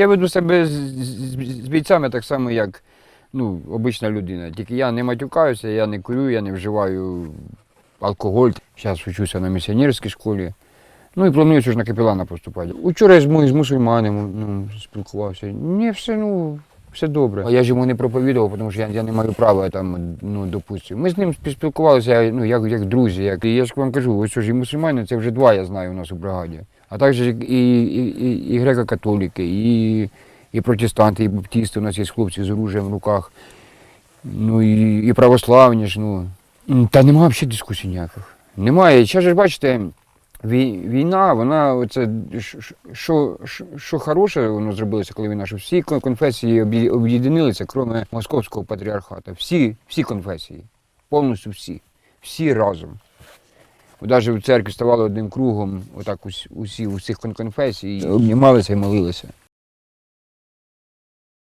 я веду себе з, з, з бійцями так само, як ну, обична людина. Тільки я не матюкаюся, я не курю, я не вживаю алкоголь. Зараз вчуся на місіонерській школі. Ну і планую ж на капелана поступати. Учора я з, з мусульманами ну, спілкувався. Ні, все, ну, все добре. А я ж йому не проповідував, тому що я, я не маю права там, ну, допустимо. Ми з ним спілкувалися ну, як, як друзі. Як, і я ж вам кажу, ось що ж і мусульмани, це вже два я знаю у нас у бригаді. А також і, і, і, і греко-католіки, і, і протестанти, і баптисти. У нас є хлопці з оружием в руках. Ну і, і православні ж, ну. Та немає взагалі дискусій ніяких. Немає. Ще ж бачите, війна, вона ш- що, що, хороше воно зробилося, коли війна, що всі конфесії об'є- об'єднилися, крім московського патріархату. Всі, всі конфесії, повністю всі, всі разом. Навіть в церкві ставали одним кругом, отак усі, усі усіх кон- конфесій, обнімалися і молилися.